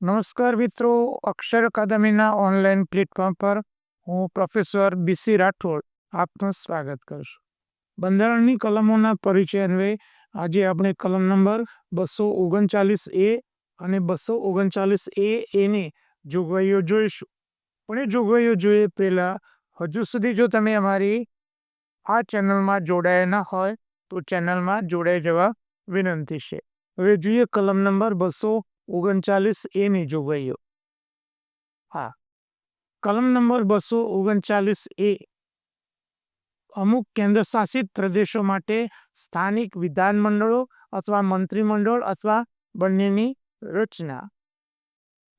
નમસ્કાર મિત્રો, અક્ષર અકાદમીના online platform પર હું પ્રોફેસર બીસી રાઠોડ આપનું સ્વાગત કરું બંધારણની કલમોના પરિચય અન્વયે આજે આપણે કલમ નંબર બસો ઓગણચાલીસ એ અને બસો ઓગણચાલીસ એ એની જોગવાઈઓ જોઈશું. પણ એ જોગવાઈઓ જોઈએ પહેલાં, હજુ સુધી જો તમે અમારી આ ચેનલમાં જોડાયા ન હોય તો ચેનલમાં જોડાઈ જવા વિનંતી છે. હવે જોઈએ કલમ નંબર બસો ઓગણચાલીસ એની જોગવાઈઓ હા. કલમ નંબર બસો ઓગણચાલીસ એ. અમુક કેન્દ્ર શાસિત પ્રદેશો માટે સ્થાનિક વિધાનમંડળો અથવા મંત્રીમંડળ અથવા બંનેની રચના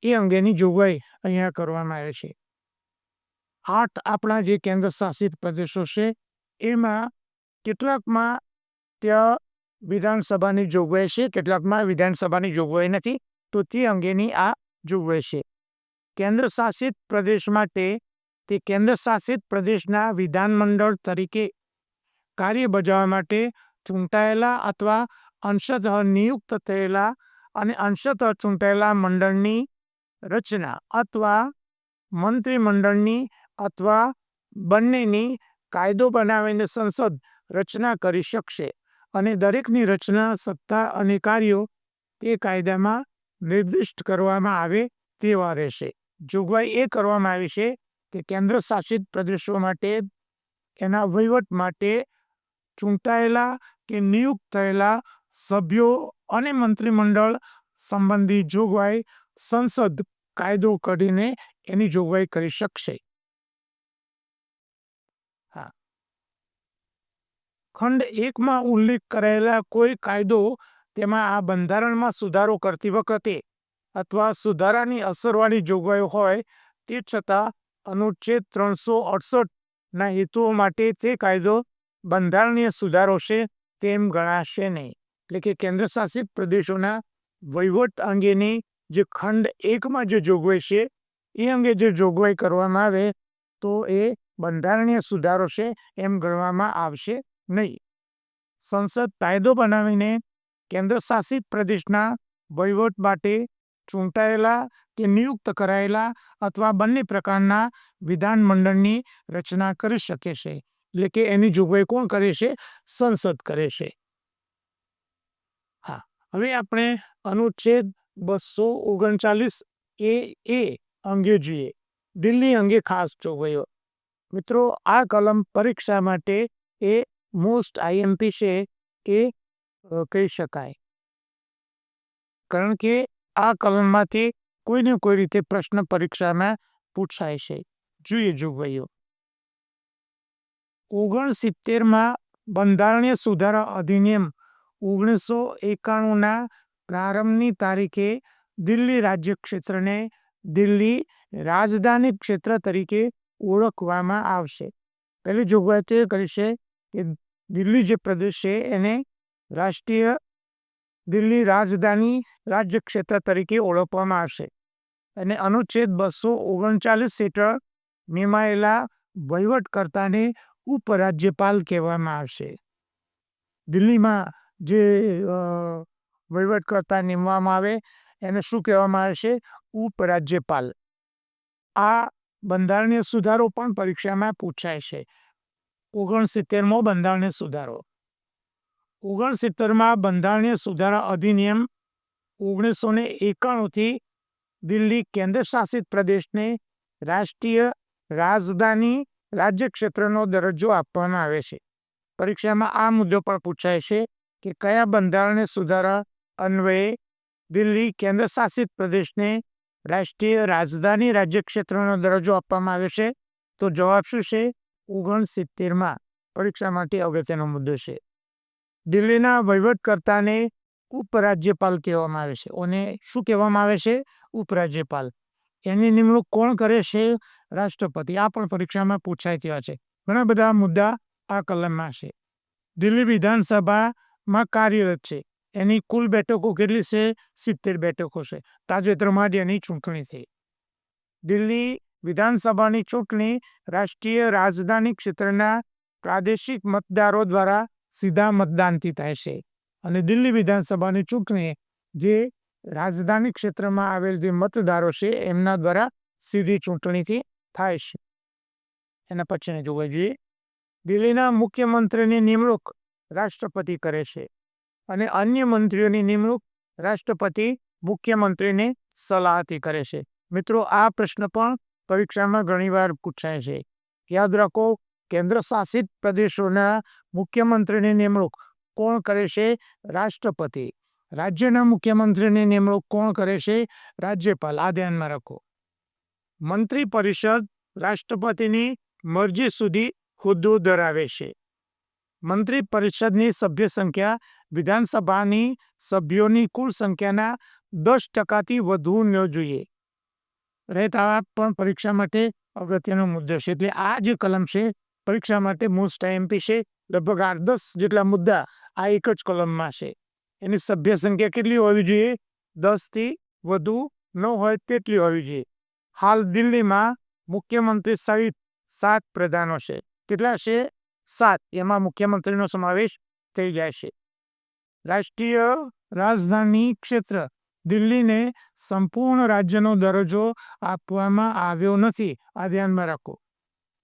એ અંગેની જોગવાઈ અહીંયા કરવામાં આવે છે. આઠ આપણા જે કેન્દ્ર શાસિત પ્રદેશો છે, એમાં કેટલાકમાં ત્યાં વિધાનસભાની જોગવાઈ છે, કેટલાકમાં વિધાનસભાની જોગવાઈ નથી. તો તે અંગેની આ જુએ છે. કેન્દ્ર શાસિત પ્રદેશ માટે તે કેન્દ્ર શાસિત પ્રદેશના વિધાનમંડળ તરીકે કાર્ય બજાવવા માટે ચૂંટાયેલા અથવા અંશતઃ નિયુક્ત થયેલા અને અંશતઃ ચૂંટાયેલા મંડળની રચના અથવા મંત્રીમંડળની અથવા બંનેની કાયદો બનાવીને સંસદ રચના કરી શકશે અને દરેકની રચના સત્તા અને કાર્યો તે કાયદામાં નિર્દિષ્ટ કરવામાં આવે તેવા રહેશે. જોગવાઈ એ કરવામાં આવી છે કે કેન્દ્ર શાસિત પ્રદેશો માટે, એના વહીવટ માટે ચૂંટાયેલા કે નિયુક્ત થયેલા સભ્યો અને મંત્રીમંડળ સંબંધી જોગવાઈ સંસદ કાયદો કરીને એની જોગવાઈ કરી શકશે. ખંડ એકમાં ઉલ્લેખ કરાયેલા કોઈ કાયદો તેમાં આ બંધારણમાં સુધારો કરતી વખતે અથવા સુધારાની અસરવાળી જોગવાઈઓ હોય તે છતાં અનુચ્છેદ ત્રણસો અડસઠના હેતુઓ માટે તે કાયદો બંધારણીય સુધારો છે તેમ ગણાશે નહીં. એટલે કે કેન્દ્ર શાસિત પ્રદેશોના વહીવટ અંગેની જે ખંડ એકમાં જે જોગવાઈ છે, એ અંગે જે જોગવાઈ કરવામાં આવે તો એ બંધારણીય સુધારો છે એમ ગણવામાં આવશે નહીં. સંસદ કાયદો બનાવીને કેન્દ્ર શાસિત પ્રદેશના વહીવટ માટે ચૂંટાયેલા કે નિયુક્ત કરાયેલા અથવા બંને પ્રકારના વિધાનમંડળની રચના કરી શકે છે. એટલે કે એની જોગવાઈ કોણ કરે છે? સંસદ કરે છે. હા, હવે આપણે અનુચ્છેદ બસો ઓગણચાલીસ એ એ અંગે જોઈએ. દિલ્હી અંગે ખાસ જોગવાઈઓ. મિત્રો, આ કલમ પરીક્ષા માટે એ મોસ્ટ આઈએમપી છે કે કહી શકાય. કારણ કે આ કલમમાંથી કોઈને કોઈ રીતે પ્રશ્ન પરીક્ષામાં પૂછાય છે. જોઈએ જોગવાઈઓ ઓગણસિત્તેરમાં બંધારણીય સુધારા અધિનિયમ ઓગણીસો એકાણુંના પ્રારંભની તારીખે દિલ્હી રાજ્ય ક્ષેત્રને દિલ્હી રાજધાની ક્ષેત્ર તરીકે ઓળખવામાં આવશે. પહેલી જોગવાઈ તે કરી છે કે દિલ્હી જે પ્રદેશ છે એને રાષ્ટ્રીય દિલ્હી રાજધાની રાજ્ય ક્ષેત્ર તરીકે ઓળખવામાં આવશે અને અનુચ્છેદ બસો ઓગણચાલીસ હેઠળ નિમાયેલા વહીવટકર્તાને ઉપરાજ્યપાલ કહેવામાં આવશે. દિલ્હીમાં જે વહીવટકર્તા નિમવામાં આવે એને શું કહેવામાં આવશે ઉપરાજ્યપાલ. આ બંધારણીય સુધારો પણ પરીક્ષામાં પૂછાય છે. ઓગણસિત્તેરમો બંધારણીય સુધારો. ઓગણસિત્તેરમાં બંધારણીય સુધારા અધિનિયમ ઓગણીસો ને એકાણુંથી દિલ્હી કેન્દ્રશાસિત પ્રદેશને રાષ્ટ્રીય રાજધાની રાજ્ય ક્ષેત્રનો દરજ્જો આપવામાં આવે છે. પરીક્ષામાં આ મુદ્દો પણ પૂછાય છે કે કયા બંધારણીય સુધારા અન્વયે દિલ્હી કેન્દ્રશાસિત પ્રદેશને રાષ્ટ્રીય રાજધાની રાજ્ય ક્ષેત્રનો દરજ્જો આપવામાં આવે છે? તો જવાબ શું છે? ઓગણસિત્તેરમાં. પરીક્ષા માટે અગત્યનો મુદ્દો છે. દિલ્હીના વહીવટકર્તાને ઉપરાજ્યપાલ કહેવામાં આવે છે. અને શું કહેવામાં આવે છે? ઉપરાજ્યપાલ. એની નિમણૂક કોણ કરે છે? રાષ્ટ્રપતિ. આ પણ પરીક્ષામાં પૂછાય તેવા છે. ઘણા બધા મુદ્દા આ કલમમાં છે. દિલ્હી વિધાનસભામાં કાર્યરત છે. એની કુલ બેઠકો કેટલી છે? સિત્તેર બેઠકો છે. તાજેતરમાં જ એની ચૂંટણી થઈ. દિલ્હી વિધાનસભાની ચૂંટણી રાષ્ટ્રીય રાજધાની ક્ષેત્રના પ્રાદેશિક મતદારો દ્વારા સીધા મતદાનથી થાય છે. અને દિલ્હી વિધાનસભાની ચૂંટણી જે રાજધાની ક્ષેત્રમાં આવેલ જે મતદારો છે, એમના દ્વારા સીધી ચૂંટણીથી થાય છે. એના પછીને જોવા જોઈએ. દિલ્હીના મુખ્યમંત્રીની નિમણૂક રાષ્ટ્રપતિ કરે છે અને અન્ય મંત્રીઓની નિમણૂક રાષ્ટ્રપતિ મુખ્યમંત્રીને સલાહથી કરે છે. મિત્રો, આ પ્રશ્ન પણ પરીક્ષામાં ઘણીવાર પૂછાય છે. યાદ રાખો કેન્દ્ર શાસિત પ્રદેશોના મુખ્યમંત્રીની નિમણૂક કોણ કરે છે? રાષ્ટ્રપતિ. રાજ્યના મુખ્યમંત્રીની નિમણૂક કોણ કરે છે? રાજ્યપાલ. આ ધ્યાનમાં રાખો. મંત્રી પરિષદ રાષ્ટ્રપતિની મરજી સુધી હોદ્દો ધરાવે છે. મંત્રી પરિષદની સભ્ય સંખ્યા વિધાનસભાની સભ્યોની કુલ સંખ્યાના દસ ટકાથી વધુ ન જોઈએ. રહેતા પણ પરીક્ષા માટે અગત્યનો મુદ્દો છે. એટલે આ જે કલમ છે પરીક્ષા માટે મોસ્ટ આઈએમપી છે, લગભગ આઠ દસ જેટલા મુદ્દા આ એક જ કોલમમાં છે. એની સભ્ય સંખ્યા કેટલી હોવી જોઈએ? દસથી વધુ ન હોય તેટલી હોવી જોઈએ. હાલ દિલ્હીમાં મુખ્યમંત્રી સહિત સાત પ્રધાનો છે. કેટલા છે? સાત. એમાં મુખ્યમંત્રીનો સમાવેશ થઈ જાય છે. રાષ્ટ્રીય રાજધાની ક્ષેત્ર. દિલ્હીને સંપૂર્ણ રાજ્યનો દરજ્જો આપવામાં આવ્યો નથી. આ ધ્યાનમાં રાખો.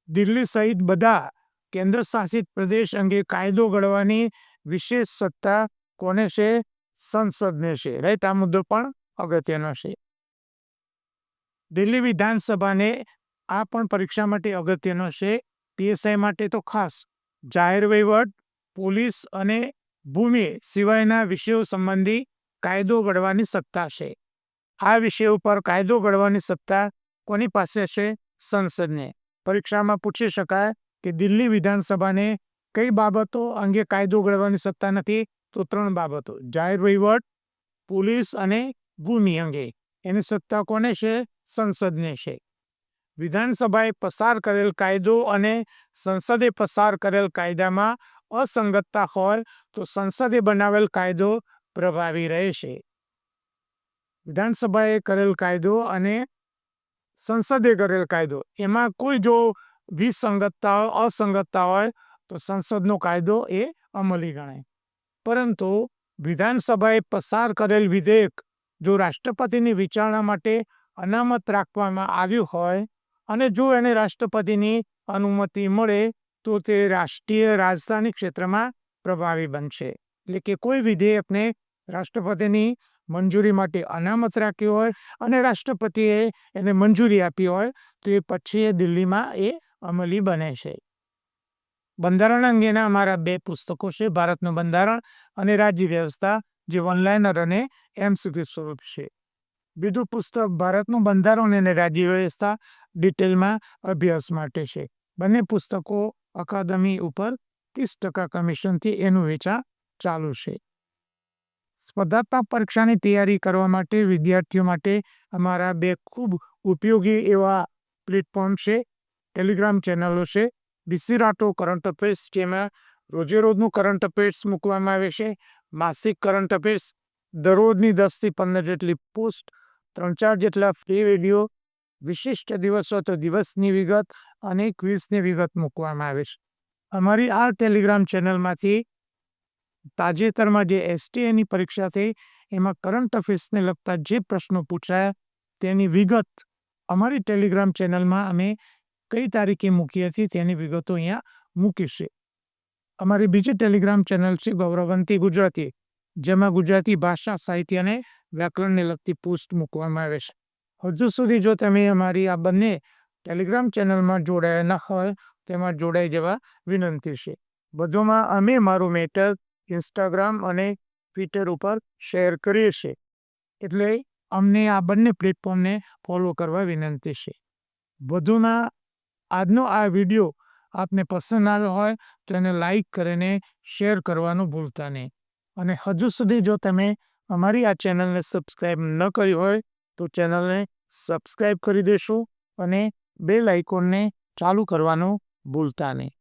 દિલ્હી સહિત બધા કેન્દ્ર શાસિત પ્રદેશ અંગે કાયદો ઘડવાની વિશેષ સત્તા કોને છે? સંસદને છે. રાઈટ? આ મુદ્દો પણ અગત્યનો છે. દિલ્હી વિધાનસભાને આ પણ પરીક્ષા માટે અગત્યનો છે. પીએસઆઈ માટે તો ખાસ. જાહેર વહીવટ, પોલીસ અને ભૂમિ સિવાયના વિષયો સંબંધી કાયદો ઘડવાની સત્તા છે. આ વિષય ઉપર કાયદો ઘડવાની સત્તા કોની પાસે છે? સંસદને. પરીક્ષામાં પૂછી શકાય કે દિલ્હી વિધાનસભાને કઈ બાબતો અંગે કાયદો ઘડવાની સત્તા નથી તો ત્રણ બાબતો. જાહેર વહીવટ, પોલીસ અને ભૂમિ અંગે. એની સત્તા કોને છે? સંસદને છે. વિધાનસભાએ પસાર કરેલ કાયદો અને સંસદે પસાર કરેલ કાયદામાં અસંગતતા હોય તો સંસદે બનાવેલ કાયદો પ્રભાવી રહેશે. વિધાનસભાએ કરેલ કાયદો અને સંસદે કરેલ કાયદો. એમાં કોઈ જો વિસંગતતા અસંગતતા હોય, તો સંસદનો કાયદો એ અમલી ગણાય. પરંતુ વિધાનસભાએ પસાર કરેલ વિધેયક જો રાષ્ટ્રપતિની વિચારણા માટે અનામત રાખવામાં આવ્યું હોય અને જો એને રાષ્ટ્રપતિની અનુમતિ મળે, તો તે રાષ્ટ્રીય રાજધાની ક્ષેત્રમાં પ્રભાવી બનશે. એટલે કે કોઈ વિધેયકને રાષ્ટ્રપતિની મંજૂરી માટે અનામત રાખી હોય અને રાષ્ટ્રપતિએ એને મંજૂરી આપી હોય, તો એ પછી એ દિલ્હીમાં એ અમલી બને છે. બંધારણ અંગેના અમારા બે પુસ્તકો છે, ભારતનું બંધારણ અને રાજ્ય વ્યવસ્થા, જે ઓનલાઇનર અને એમસીક્યુ સ્વરૂપ છે. બીજું પુસ્તક ભારતનું બંધારણ અને રાજ્ય વ્યવસ્થા ડિટેલમાં અભ્યાસ માટે છે. બંને પુસ્તકો અકાદમી ઉપર ત્રીસ ટકા કમિશનથી એનું વેચાણ ચાલુ છે. સ્પર્ધાત્મક પરીક્ષાની તૈયારી કરવા માટે વિદ્યાર્થીઓ માટે અમારા બે ખૂબ ઉપયોગી એવા પ્લેટફોર્મ છે. ટેલિગ્રામ ચેનલો છે. બીસી રાટો કરંટ અફેર્સ, જેમાં રોજે રોજનું કરંટ અફેર્સ મૂકવામાં આવે છે. માસિક કરંટ અફેર્સ દરરોજની દસથી પંદર જેટલી પોસ્ટ, ત્રણ ચાર જેટલા ફ્રી વીડિયો, વિશિષ્ટ દિવસો તો દિવસની વિગત અને ક્વિઝની વિગત મૂકવામાં આવે છે. અમારી આ ટેલિગ્રામ ચેનલમાંથી તાજેતરમાં જે એસટીએની પરીક્ષા થઈ, એમાં કરંટ અફેર્સને લગતા જે પ્રશ્નો પૂછાયા, તેની વિગત અમારી ટેલિગ્રામ ચેનલમાં અમે કઈ તારીખે મૂકી હતી તેની વિગતો અહીંયા મૂકીશે અમારી બીજી ટેલિગ્રામ ચેનલ છે ગૌરવંતી ગુજરાતી, જેમાં ગુજરાતી ભાષા, સાહિત્ય અને વ્યાકરણને લગતી પોસ્ટ મૂકવામાં આવે છે. હજુ સુધી જો તમે અમારી આ બંને ટેલિગ્રામ ચેનલમાં જોડાયા ન હોય, તેમાં જોડાઈ જવા વિનંતી છે. બધુમાં અમે મારું મેટર ઇન્સ્ટાગ્રામ અને ટ્વિટર ઉપર શેર કરીએ છીએ. એટલે અમને આ બંને પ્લેટફોર્મને ફોલો કરવા વિનંતી છે. વધુમાં આજનો આ વીડિયો આપને પસંદ આવ્યો હોય તો એને લાઈક કરીને શેર કરવાનું ભૂલતા નહીં. અને હજુ સુધી જો તમે અમારી આ ચેનલને સબસ્ક્રાઈબ ન કરી હોય તો ચેનલને સબસ્ક્રાઈબ કરી દેશો અને બે લાઇકોનને ચાલુ કરવાનું ભૂલતા નહીં.